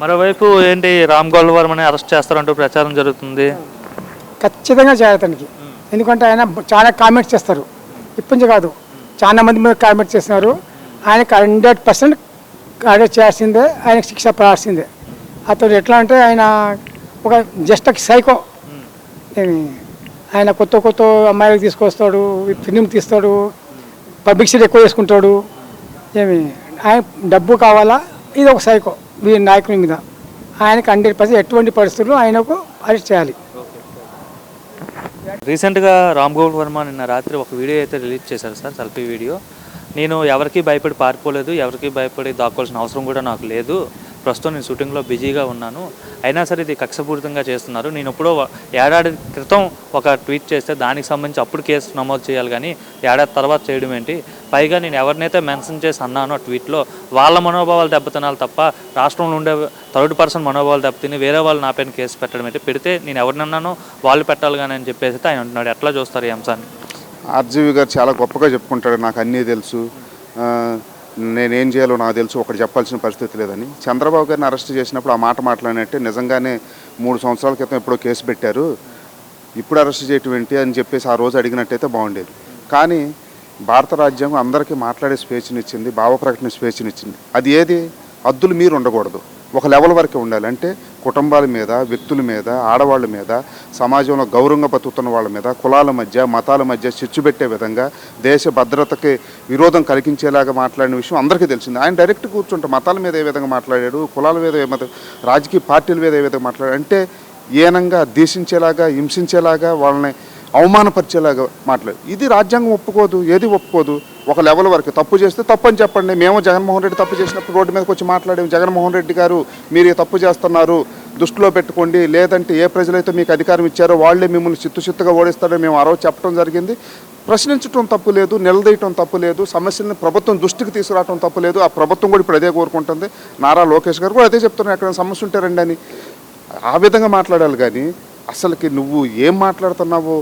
మరోవైపు ఏంటి రామ్ గోపాల్ వర్మని అరెస్ట్ చేస్తారంటూ ప్రచారం జరుగుతుంది. ఖచ్చితంగా చేయాలి అతనికి ఎందుకంటే ఆయన చాలా కామెంట్స్ చేస్తారు. ఇప్పటి నుంచి కాదు. చాలా మంది మీద కామెంట్స్ చేస్తున్నారు ఆయనకు హండ్రెడ్ పర్సెంట్ అరెస్ట్ చేయాల్సిందే. ఆయనకు శిక్ష పడాల్సిందే. అతను ఎట్లా అంటే ఆయన ఒక జస్ట్ సైకో ఆయన కొత్త కొత్త అమ్మాయిలకు తీసుకొస్తాడు ఫిలిం తీస్తాడు పబ్లిసిటీ ఎక్కువ చేసుకుంటాడు. ఏమి? ఆయన డబ్బు కావాలా? ఇది ఒక సైకో వీరి నాయకుని మీద. ఆయనకు హండ్రెడ్ పర్సెంట్ ఎటువంటి పరిస్థితుల్లో ఆయనకు అరెస్ట్ చేయాలి. రీసెంట్గా రామ్ గోపాల్ వర్మ నిన్న రాత్రి ఒక వీడియో అయితే రిలీజ్ చేశారు సార్ సెల్ఫీ వీడియో. నేను ఎవరికి భయపడి పారిపోలేదు ఎవరికి భయపడి దాక్కోవాల్సిన అవసరం కూడా నాకు లేదు. ప్రస్తుతం నేను షూటింగ్లో బిజీగా ఉన్నాను. అయినా సరే ఇది కక్షపూరితంగా చేస్తున్నారు. నేను ఎప్పుడో ఏడాది క్రితం ఒక ట్వీట్ చేస్తే దానికి సంబంధించి అప్పుడు కేసు నమోదు చేయాలి కానీ ఏడాది తర్వాత చేయడం ఏంటి? పైగా నేను ఎవరినైతే మెన్షన్ చేసి అన్నానో ట్వీట్లో వాళ్ళ మనోభావాలు దెబ్బతినాలి తప్ప రాష్ట్రంలో ఉండే థర్డ్ పర్సన్ మనోభావాలు దెబ్బతిని వేరే వాళ్ళు నా పైన కేసు పెట్టడం అయితే పెడితే నేను ఎవరినన్నానో వాళ్ళు పెట్టాలి కానీ అని చెప్పేసి ఆయన అంటున్నాడు. ఎట్లా చూస్తారు ఈ అంశాన్ని? ఆర్జీవి గారు చాలా గొప్పగా చెప్పుకుంటాడు నాకు అన్నీ తెలుసు. నేనేం చేయాలో నాకు తెలుసు ఒకటి చెప్పాల్సిన పరిస్థితి లేదని. చంద్రబాబు గారిని అరెస్ట్ చేసినప్పుడు ఆ మాట మాట్లాడినట్టే నిజంగానే మూడు సంవత్సరాల క్రితం ఎప్పుడో కేసు పెట్టారు. ఇప్పుడు అరెస్ట్ చేయటం ఏంటి? అని చెప్పేసి ఆ రోజు అడిగినట్టయితే బాగుండేది. కానీ భారత రాజ్యాంగం అందరికీ మాట్లాడే స్వేచ్ఛనిచ్చింది భావ ప్రకటన స్వేచ్ఛనిచ్చింది. అది ఏది? అద్దులు మీరు ఉండకూడదు. ఒక లెవెల్ వరకే ఉండాలి. అంటే కుటుంబాల మీద వ్యక్తుల మీద ఆడవాళ్ళ మీద సమాజంలో గౌరవంగా బతుకుతున్న వాళ్ళ మీద కులాల మధ్య మతాల మధ్య చిచ్చు పెట్టే విధంగా దేశ భద్రతకి విరోధం కలిగించేలాగా మాట్లాడిన విషయం అందరికీ తెలిసింది. ఆయన డైరెక్ట్ కూర్చుంటే మతాల మీద ఏ విధంగా మాట్లాడాడు? కులాల మీద ఏ రాజకీయ పార్టీల మీద ఏ విధంగా మాట్లాడాడు? అంటే ఏనంగా దేశించేలాగా హింసించేలాగా వాళ్ళని అవమానపరిచేలాగా మాట్లాడు. ఇది రాజ్యాంగం ఒప్పుకోదు ఏది ఒప్పుకోదు ఒక లెవెల్ వరకు. తప్పు చేస్తే తప్పు అని చెప్పండి. మేము జగన్మోహన్ రెడ్డి తప్పు చేసినప్పుడు రోడ్డు మీదకి వచ్చి మాట్లాడాము జగన్మోహన్ రెడ్డి గారు మీరు తప్పు చేస్తున్నారు దృష్టిలో పెట్టుకోండి. లేదంటే ఏ ప్రజలైతే మీకు అధికారం ఇచ్చారో వాళ్ళే మిమ్మల్ని చిత్తు చిత్తుగా ఓడిస్తారని మేము ఆ రోజు చెప్పడం జరిగింది. ప్రశ్నించడం తప్పు లేదు నిలదీయటం తప్పు లేదు సమస్యలను ప్రభుత్వం దృష్టికి తీసుకురావడం తప్పు లేదు. ఆ ప్రభుత్వం కూడా ఇప్పుడు అదే కోరుకుంటుంది. నారా లోకేష్ గారు కూడా అదే చెప్తున్నారు. ఎక్కడ సమస్య ఉంటే రండి అని. ఆ విధంగా మాట్లాడాలి కానీ అసలుకి నువ్వు ఏం మాట్లాడుతున్నావో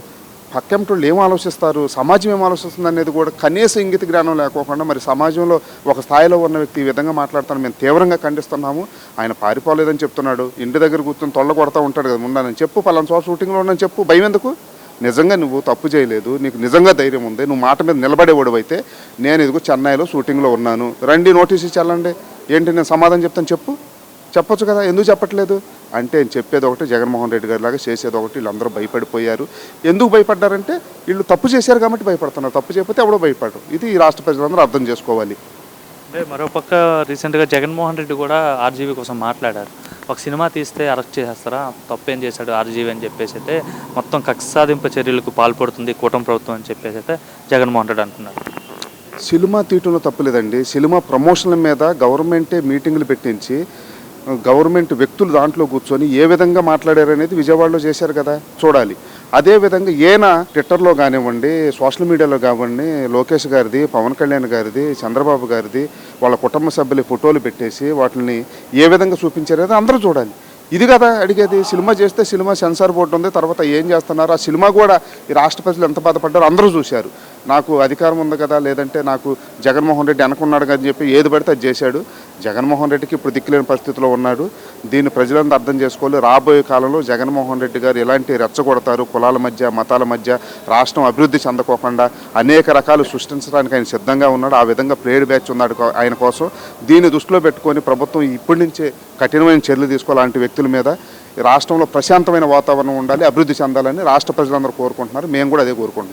పక్కెంటోళ్ళు ఏం ఆలోచిస్తారు సమాజం ఏం ఆలోచిస్తుంది అనేది కూడా కనీస ఇంగిత జ్ఞానం లేకోకుండా మరి సమాజంలో ఒక స్థాయిలో ఉన్న వ్యక్తి ఈ విధంగా మాట్లాడుతాను. మేము తీవ్రంగా ఖండిస్తున్నాము. ఆయన పారిపోలేదని చెప్తున్నాడు. ఇంటి దగ్గర కూర్చొని తొల్ల కొడతా ఉంటాడు కదా. ఉన్నానని చెప్పు పలానా చోట షూటింగ్లో ఉన్నాను చెప్పు. భయం ఎందుకు? నిజంగా నువ్వు తప్పు చేయలేదు. నీకు నిజంగా ధైర్యం ఉంది. నువ్వు మాట మీద నిలబడేవాడు అయితే నేను ఇదిగో చెన్నైలో షూటింగ్లో ఉన్నాను. రండి నోటీస్ ఇచ్చి ఏంటి నేను సమాధానం చెప్తాను చెప్పు. చెప్పొచ్చు కదా ఎందుకు చెప్పట్లేదు? అంటే నేను చెప్పేది ఒకటి జగన్మోహన్ రెడ్డి గారి లాగా చేసేది ఒకటి వీళ్ళందరూ భయపడిపోయారు. ఎందుకు భయపడ్డారంటే వీళ్ళు తప్పు చేశారు కాబట్టి భయపడుతున్నారు. తప్పు చేయకపోతే ఎవడో భయపడరు. ఇది ఈ రాష్ట్ర ప్రజలందరూ అర్థం చేసుకోవాలి. అంటే మరోపక్క రీసెంట్గా జగన్మోహన్ రెడ్డి కూడా ఆర్జీవీ కోసం మాట్లాడారు. ఒక సినిమా తీస్తే అరెస్ట్ చేసేస్తారా? తప్పేం చేశాడు ఆర్జీవీ అని చెప్పేసి అయితే మొత్తం కక్ష సాధింపు చర్యలకు పాల్పడుతుంది కూటమి ప్రభుత్వం అని చెప్పేసి అయితే జగన్మోహన్ రెడ్డి అంటున్నారు. సినిమా తీయటంలో తప్పులేదండి. సినిమా ప్రమోషన్ల మీద గవర్నమెంటే మీటింగులు పెట్టించి గవర్నమెంట్ వ్యక్తులు దాంట్లో కూర్చొని ఏ విధంగా మాట్లాడారు అనేది విజయవాడలో చేశారు కదా చూడాలి. అదేవిధంగా ఈయన ట్విట్టర్లో కానివ్వండి సోషల్ మీడియాలో కానివ్వండి లోకేష్ గారిది పవన్ కళ్యాణ్ గారిది చంద్రబాబు గారిది వాళ్ళ కుటుంబ సభ్యుల ఫోటోలు పెట్టేసి వాటిని ఏ విధంగా చూపించారనేది అందరూ చూడాలి. ఇది కదా అడిగేది సినిమా చేస్తే సినిమా సెన్సార్ బోర్డు ఉంది తర్వాత ఏం చేస్తున్నారు? ఆ సినిమా కూడా ఈ రాష్ట్ర ప్రజలు ఎంత బాధపడ్డారో అందరూ చూశారు. నాకు అధికారం ఉంది కదా లేదంటే నాకు జగన్మోహన్ రెడ్డి అనుకున్నాడు కదా అని చెప్పి ఏది పడితే అది చేశాడు. జగన్మోహన్ రెడ్డికి ఇప్పుడు దిక్కులేని పరిస్థితిలో ఉన్నాడు. దీన్ని ప్రజలందరూ అర్థం చేసుకోవాలి. రాబోయే కాలంలో జగన్మోహన్ రెడ్డి గారు ఎలాంటి రెచ్చగొడతారు? కులాల మధ్య మతాల మధ్య రాష్ట్రం అభివృద్ధి చెందకోకుండా అనేక రకాలు సృష్టించడానికి ఆయన సిద్ధంగా ఉన్నాడు. ఆ విధంగా ప్లేయర్ బ్యాచ్ ఉన్నాడు ఆయన కోసం. దీన్ని దృష్టిలో పెట్టుకొని ప్రభుత్వం ఇప్పటి నుంచే కఠినమైన చర్యలు తీసుకోవాలంటి వ్యక్తుల మీద. ఈ రాష్ట్రంలో ప్రశాంతమైన వాతావరణం ఉండాలి అభివృద్ధి చెందాలని రాష్ట్ర ప్రజలందరూ కోరుకుంటున్నారు. మేము కూడా అదే కోరుకుంటున్నాం.